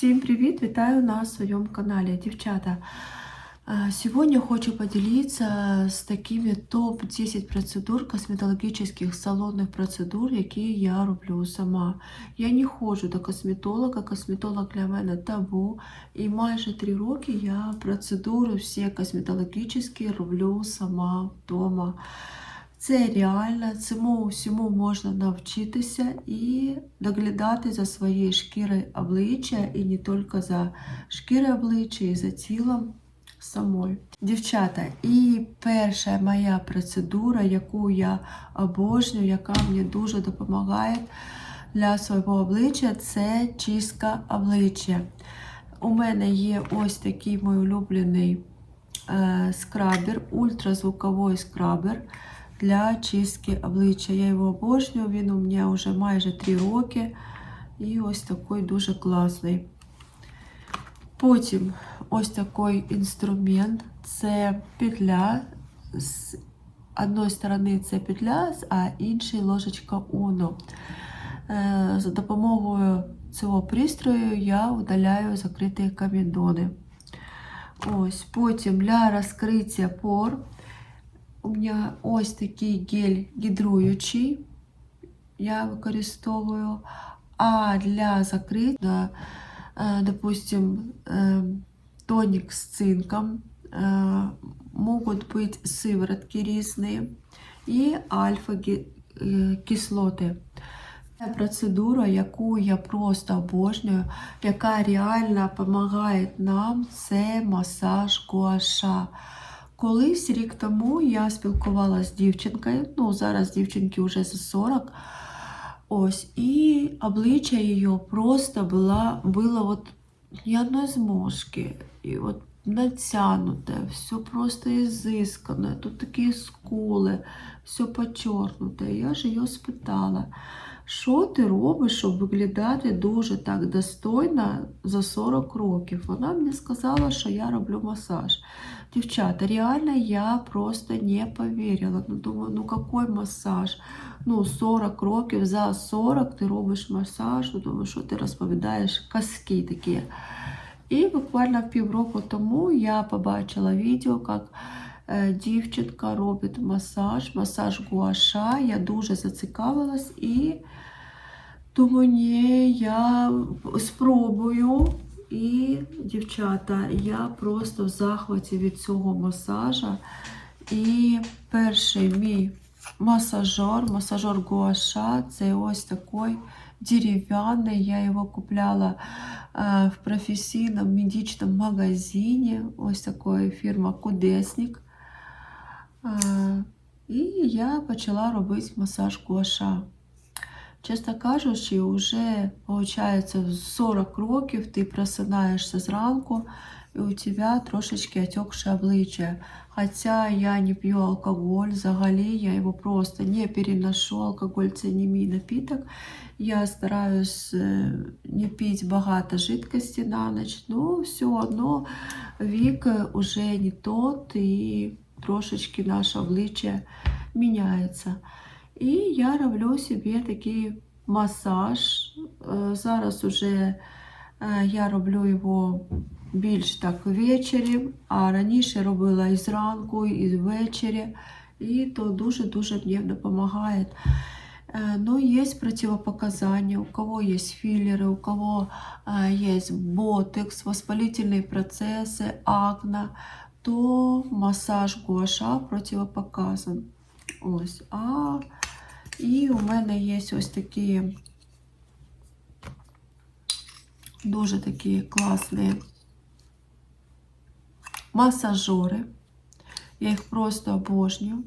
Всім привіт! Вітаю на своєму каналі, дівчата. А, Сегодня хочу поделиться с такими топ-10 процедур, косметологических салонних процедур, які я роблю сама. Я не ходжу до косметолога, косметолог для мене табу. І майже 3 роки я процедури всі косметологічні роблю сама вдома. Це реально, цьому всьому можна навчитися і доглядати за своєю шкірою обличчя, і не тільки за шкірою обличчя, і за тілом самою. Дівчата, і перша моя процедура, яку я обожнюю, яка мені дуже допомагає для свого обличчя, це чистка обличчя. У мене є ось такий мій улюблений е, скрабер, ультразвуковий скрабер для чистки обличчя. Я його обожнюю, він у мене вже майже 3 роки. І ось такий дуже класний. Потім ось такий інструмент це петля. З одної сторони це петля, а іншої ложечка Uno. Е, За допомогою цього пристрою я удаляю закриті комідони. Ось, Потім для розкриття пор у мене ось такий гель гідруючий, я використовую. А для закриття, е, допустим, е, тоник з цинком, е, можуть бути сиворотки різні і альфа-кислоти. Це процедура, яку я просто обожнюю, яка реально допомагає нам, це масаж гуаша. Колись рік тому я спілкувалася з дівчинкою, ну зараз дівчинки вже за 40. Ось, і обличчя її просто було, було от ні зможки. І от натягнуте, все просто ізискане, тут такі скули, все почорнуте. Я ж її спитала, що ти робиш, щоб виглядати дуже так достойно за 40 років? Вона мені сказала, що я роблю масаж. Дівчата, реально я просто не повірила. Ну, думаю, ну який масаж? Ну, 40 років, за 40 ти робиш масаж, ну, думаю, що ти розповідаєш казки такі. І буквально півроку тому я побачила відео, як е, дівчинка робить масаж, масаж гуаша. Я дуже зацікавилась і думаю, ні, я спробую. І, дівчата, я просто в захваті від цього масажа. І перший мій масажер, масажер гуаша, це ось такий дерев'яний. Я його купляла в професійному медичному магазині. Ось такої фірма Кудесник. І я почала робити масаж гуаша. Чесно кажучи, вже виходить, в 40 років ти просинаєшся зранку, і у тебе трошечки отекше обличчя. Хоча я не п'ю алкоголь, взагалі я його просто не переношу. Алкоголь це не мій напіток. Я стараюсь не пити багато жидкості на ніч, але все одно вік вже не тот, і трошечки наше обличчя міняється. І я роблю собі такий масаж. Зараз уже я роблю його більш так ввечері, а раніше робила і зранку, і ввечері. І то дуже-дуже мені допомагає. Но есть противопоказания, у кого есть филлеры, у кого есть ботекс, воспалительные процессы, акне, то массаж гуаша противопоказан. Ось. А і у мене є ось такі дуже такі класні масажори. Я їх просто обожнюю.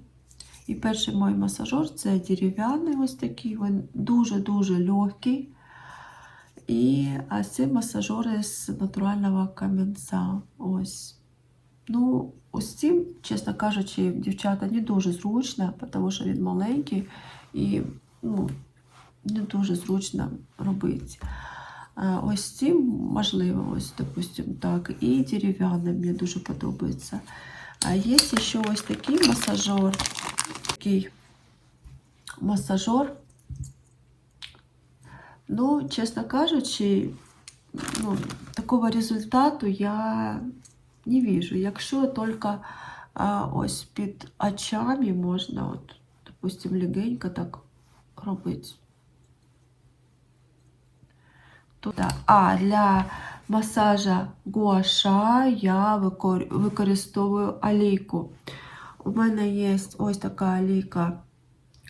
І перший мій масажер це дерев'яний ось такий, він дуже-дуже легкий. І а це масажори з натурального камінця. Ось. Ну, ось цим, чесно кажучи, дівчата не дуже зручно, тому що він маленький і ну, не дуже зручно робити. Ось цим можливо, ось, допустим, так. І дерев'яний мені дуже подобається. А є ще ось такий масажер, такий масажер. Ну, чесно кажучи, ну, такого результату я не вижу. Якщо тільки ось під очами можна, от, допустим, легенько так робити. То, да. А для масажа гуаша я викор- використовую олійку. У мене є ось така олійка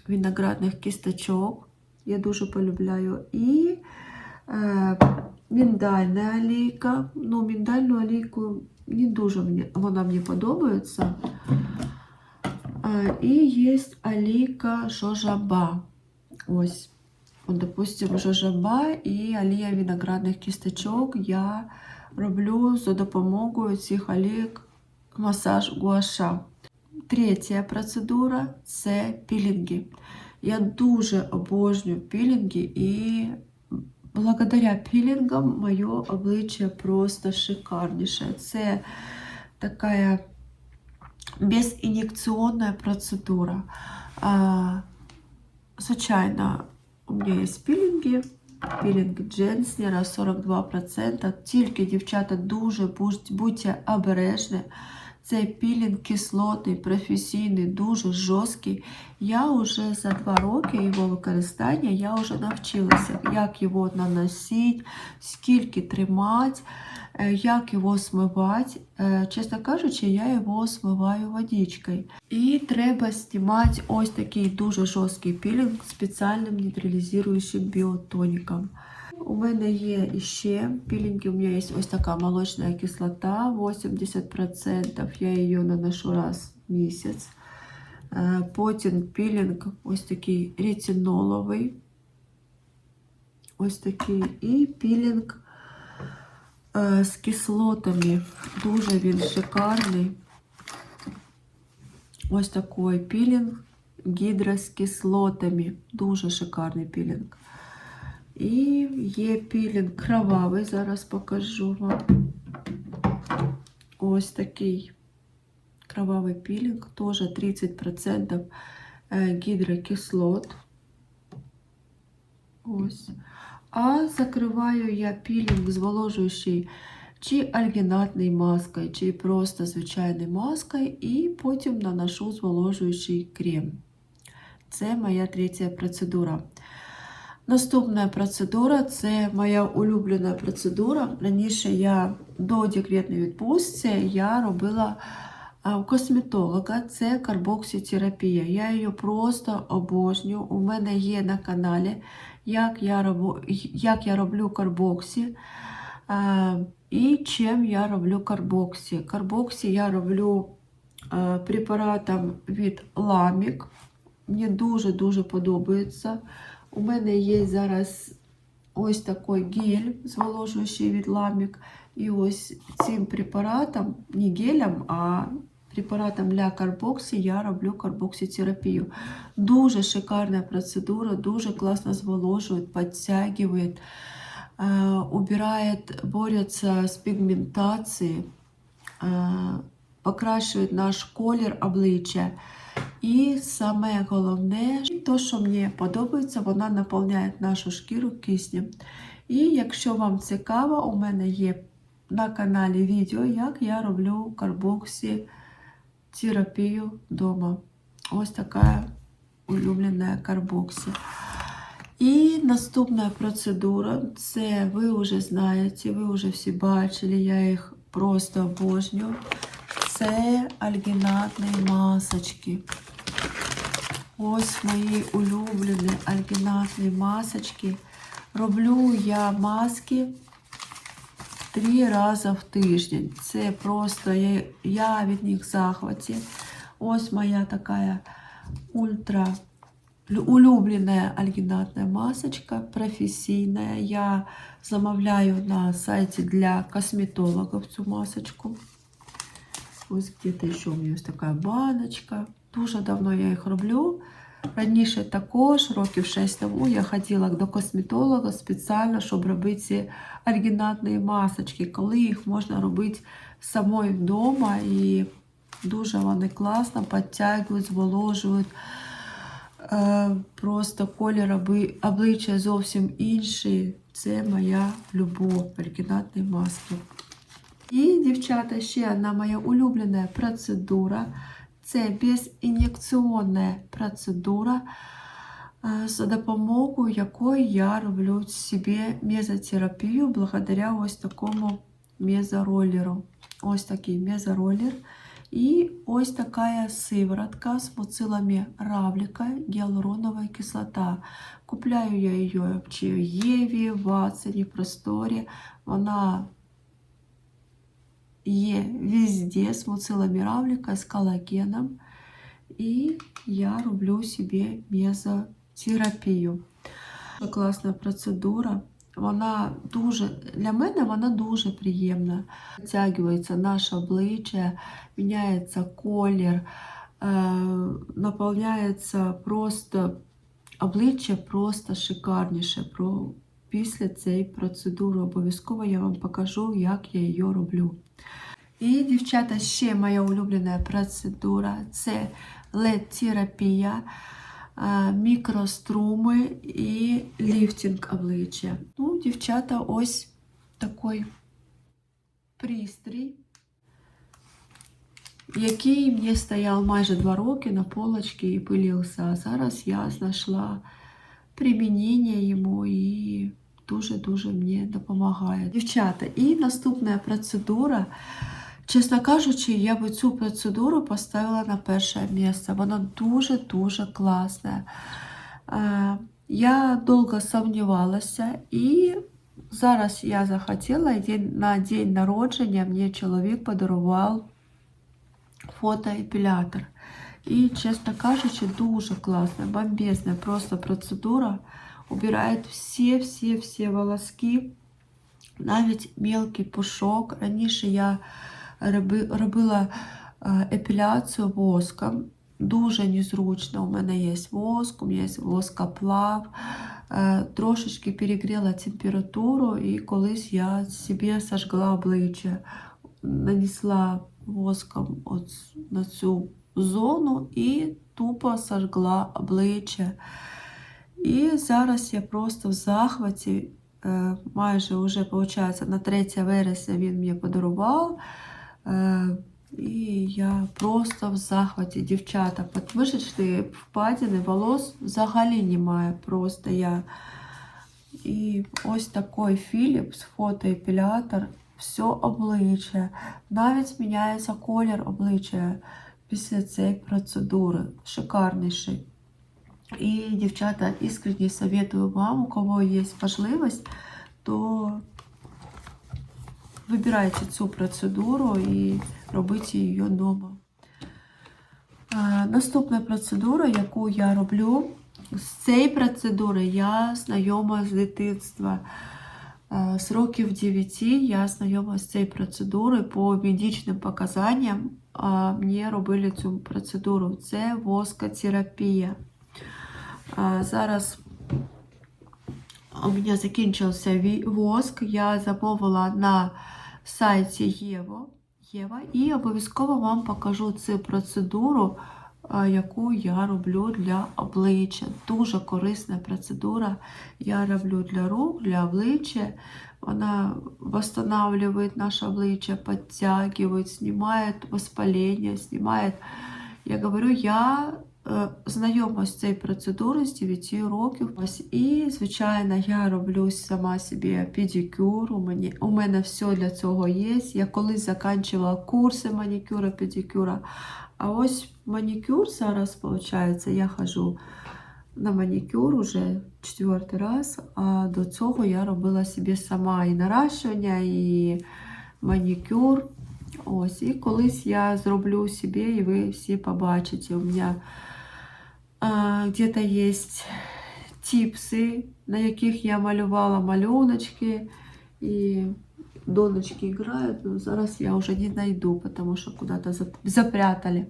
виноградних кісточок. Я дуже полюбляю. І е, міндальна олійка. Ну, міндальну олійку не дуже мені, вона мені подобається. Е, і є олійка жожаба. Ось. От, допустим, жожаба і олія виноградних кісточок я роблю за допомогою цих олійок масаж гуаша. Третя процедура це пілінги. Я дуже обожнюю пілінги і благодаря пілінгам моє обличчя просто шикарніше. Це така безін'єкційна процедура. Звичайно, у мене є пілінги. Пілінг Дженснера 42%. Тільки, дівчата, дуже будьте обережні. Це пілінг кислотний, професійний, дуже жорсткий. Я вже за два роки його використання я вже навчилася, як його наносити, скільки тримати, е, як його смивати. Е, Чесно кажучи, я його смиваю водичкою. І треба знімати ось такий дуже жорсткий пілінг спеціальним нейтралізуючим біотоніком. У мене є ще пілінги, у мене є ось така молочна кислота 80%. Я її наношу раз в місяць. Е, Потім пілінг ось такий ретиноловий. Ось такий. І пілінг е, з кислотами. Дуже він шикарний. Ось такий пілінг гідро з кислотами. Дуже шикарний пілінг. І є пілінг кровавий, зараз покажу вам. Ось такий кровавий пілінг, теж 30% е, гідрокислот. Ось. А закриваю я пілінг зволожуючий чи альгінатною маскою, чи просто звичайною маскою, і потім наношу зволожуючий крем. Це моя третя процедура. Наступна процедура це моя улюблена процедура. Раніше я до декретної відпустці я робила у косметолога це карбокситерапія. Я її просто обожнюю. У мене є на каналі, як я, робу, як я роблю карбоксі. І чим я роблю карбоксі. Карбоксі я роблю препаратом від ламік. Мені дуже-дуже подобається. У мене є зараз ось такий гель, зволожуючий від ламік. І ось цим препаратом, не гелем, а препаратом для карбоксі я роблю карбокситерапію. Дуже шикарна процедура, дуже класно зволожує, підтягує, е, убирає, бореться з пігментацією, е, покращує наш колір обличчя. І саме головне, то, що мені подобається, вона наповняє нашу шкіру киснем. І якщо вам цікаво, у мене є на каналі відео, як я роблю карбоксі терапію вдома. Ось така улюблена карбоксі. І наступна процедура, це ви вже знаєте, ви вже всі бачили, я їх просто обожнюю. Це альгінатні масочки. Ось мої улюблені альгінатні масочки. Роблю я маски три рази в тиждень. Це просто я, від них в захваті. Ось моя така ультра улюблена альгінатна масочка, професійна. Я замовляю на сайті для косметологів цю масочку. Ось где-то ще у мене ось така баночка. Дуже давно я їх роблю. Раніше також, років 6 тому, я ходила до косметолога спеціально, щоб робити ці оригінальні масочки, коли їх можна робити самою вдома. І дуже вони класно підтягують, зволожують, е, просто колір обличчя зовсім інший. Це моя любов альгінатної маски. І, дівчата, ще одна моя улюблена процедура. Це безін'єкційна процедура, е, за допомогою якої я роблю собі мезотерапію благодаря ось такому мезороллеру. Ось такий мезороллер. І ось така сиворотка з муцилами равлика, гіалуронова кислота. Купляю я її в Єві, в Ватсоні, в Просторі. Вона є везде з муцилами равлика, з колагеном. І я роблю собі мезотерапію. Дуже класна процедура. Вона дуже для мене вона дуже приємна. Втягується наше обличчя, міняється колір, е, наповняється просто обличчя просто шикарніше. Після цієї процедури обов'язково я вам покажу, як я її роблю. І, дівчата, ще моя улюблена процедура це LED-терапія, е, мікроструми і ліфтинг обличчя. Ну, дівчата, ось такий пристрій, який мені стояв майже два роки на полочці і пилився. А зараз я знайшла примінення йому і дуже-дуже мені допомагає. Дівчата, і наступна процедура. Чесно кажучи, я би цю процедуру поставила на перше місце. Вона дуже-дуже класна. Е, Я довго сумнівалася, і зараз я захотіла і день- на день народження мені чоловік подарував фотоепілятор. І, чесно кажучи, дуже класна, бомбезна просто процедура. Убирає всі-всі-всі волоски, навіть мелкий пушок. Раніше я робила е, епіляцію воском. Дуже незручно. У мене є воск, у мене є воскоплав. Е, Трошечки перегріла температуру, і колись я собі сожгла обличчя, нанесла воском на цю зону і тупо сожгла обличчя. І зараз я просто в захваті. Е, Майже вже, виходить, на 3 вересня він мені подарував. Е, І я просто в захваті, дівчата, подмишечні впадини, волос взагалі немає. Просто я. І ось такий Philips фотоепілятор, все обличчя. Навіть міняється колір обличчя після цієї процедури. Шикарніший. І, дівчата, іскренне советую вам, у кого є можливість, то вибирайте цю процедуру і робіть її вдома. Наступна процедура, яку я роблю, з цієї процедури я знайома з дитинства. З років 9 я знайома з цією процедурою по медичним показанням. Мені робили цю процедуру. Це воскотерапія. А, Зараз у мене закінчився воск. Я замовила на сайті Єво, Єва і обов'язково вам покажу цю процедуру, яку я роблю для обличчя. Дуже корисна процедура. Я роблю для рук, для обличчя. Вона восстанавливає наше обличчя, підтягує, знімає воспалення, знімає. Я говорю, я знайома з цією процедурою з 9 років. Ось і, звичайно, я роблю сама собі педикюр. У мене, у мене все для цього є. Я колись закінчувала курси манікюра, педикюра. А ось манікюр зараз, виходить, я хожу на манікюр уже четвертий раз. А до цього я робила собі сама і наращування, і манікюр. Ось, і колись я зроблю собі, і ви всі побачите. У мене где-то є тіпси, на яких я малювала малюночки. І доночки грають, но зараз я вже не знайду, тому що куди-то запрятали.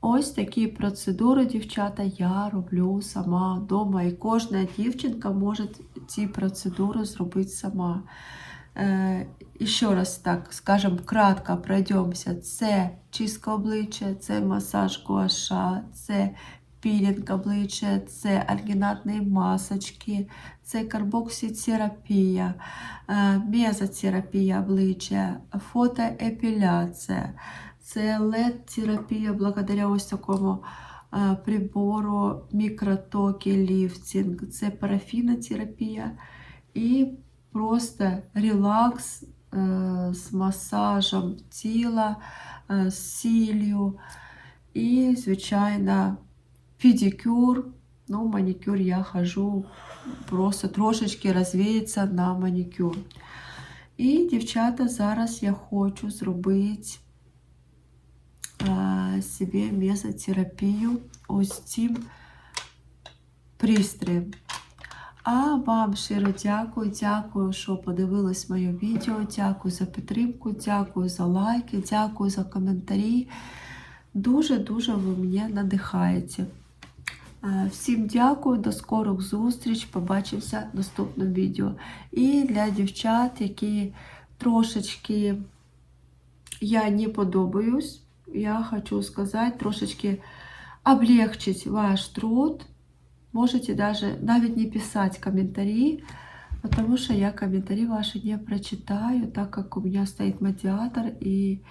Ось такі процедури, дівчата, я роблю сама вдома. І кожна дівчинка може ці процедури зробити сама. Е, і ще раз так, скажемо, кратко пройдемося. Це чистка обличчя, це масаж гуаша, це пілінг обличчя, це альгінатні масочки, це карбокситерапія, е, мезотерапія обличчя, фотоепіляція, це LED-терапія благодаря ось такому е, прибору мікротоки ліфтинг, це парафінотерапія і просто релакс е, з масажем тіла, е, з сіллю. І, звичайно, педикюр. Ну, манікюр я хожу просто трошечки розвіятися на манікюр. І, дівчата, зараз я хочу зробити собі мезотерапію ось цим пристроєм. А вам щиро дякую, дякую, що подивились моє відео. Дякую за підтримку, дякую за лайки, дякую за коментарі. Дуже-дуже ви мене надихаєте. Е, Всім дякую, до скорих зустріч. Побачимося в наступному відео. І для дівчат, які трошечки я не подобаюсь, я хочу сказати, трошечки облегчить ваш труд. Можете даже навіть не писать комментарии, потому что я комментарии ваши не прочитаю, так как у меня стоит медиатор и е,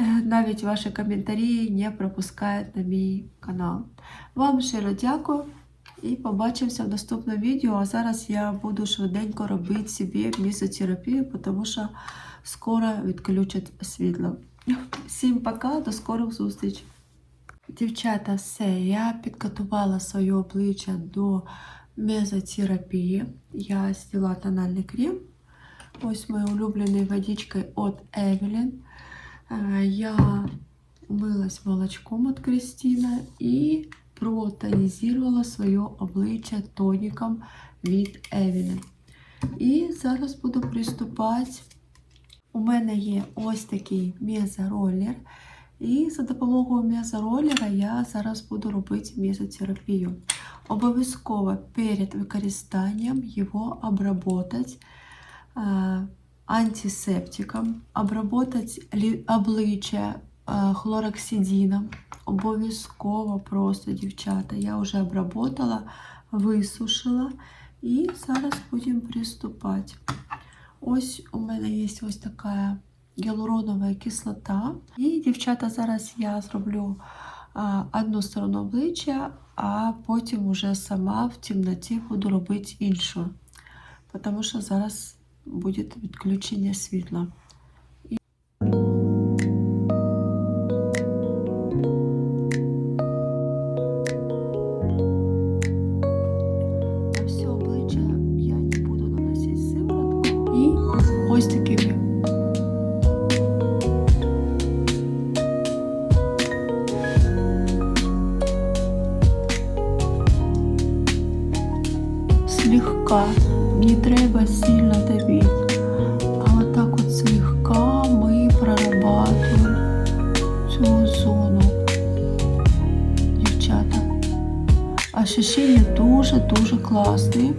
навіть ваші коментарі не пропускають на мій канал. Вам щиро дякую і побачимося в наступному відео. А зараз я буду швиденько робити собі мізотерапію, тому що скоро відключать світло. Всім пока, до скорих зустріч! Дівчата, все, я підготувала своє обличчя до мезотерапії. Я зняла тональний крем. Ось моєю улюбленою водичкою від Evelyn. Е, Я милась молочком від Кристина і протонізувала своє обличчя тоніком від Evelyn. І зараз буду приступати. У мене є ось такий мезороллер. І за допомогою мезороллера я зараз буду робити мезотерапію. Обов'язково перед використанням його обработати е, антисептиком, обработати обличчя е, хлороксидином. Обов'язково просто, дівчата. Я вже обработала, висушила і зараз будемо приступати. Ось у мене є ось така гіалуронова кислота. І, дівчата, зараз я зроблю одну сторону обличчя, а потім уже сама в темноті буду робити іншу. Тому що зараз буде відключення світла. Ощущения дуже-дуже класні.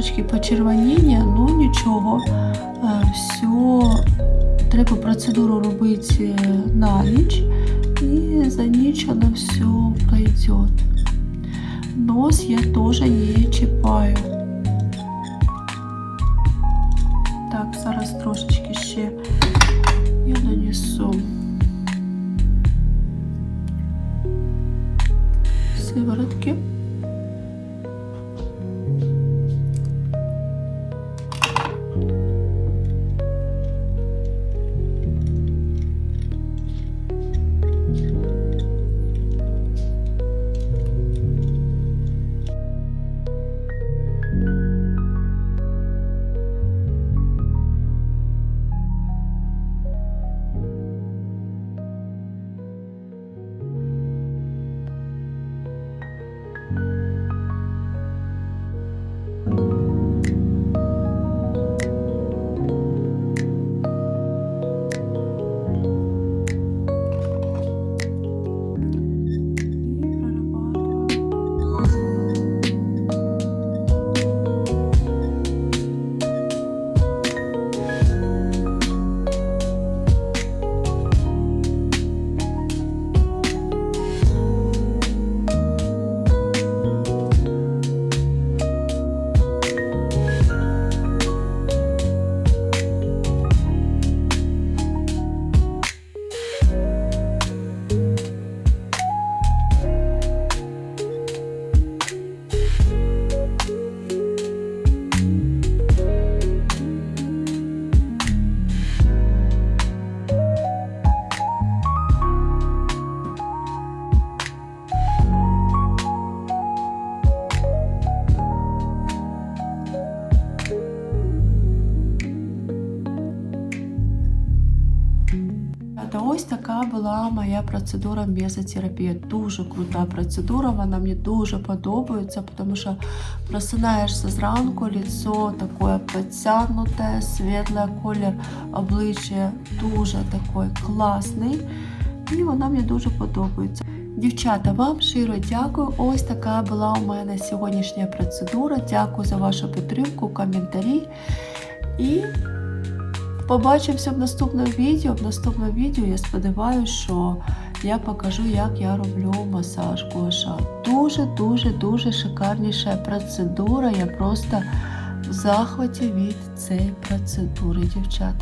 трошечки почервоніння, ну нічого. Все, треба процедуру робити на ніч, і за ніч воно все пройде. Нос я теж не чіпаю. Так, зараз трошечки. Моя процедура мезотерапії. Дуже крута процедура, вона мені дуже подобається, тому що просинаєшся зранку, лицо таке підтягнуте, світле колір обличчя дуже такий класний. І вона мені дуже подобається. Дівчата, вам щиро дякую. Ось така була у мене сьогоднішня процедура. Дякую за вашу підтримку, коментарі. І Побачимося в наступному відео. В наступному відео я сподіваюся, що я покажу, як я роблю масаж коша. Дуже-дуже дуже шикарніша процедура. Я просто в захваті від цієї процедури, дівчата.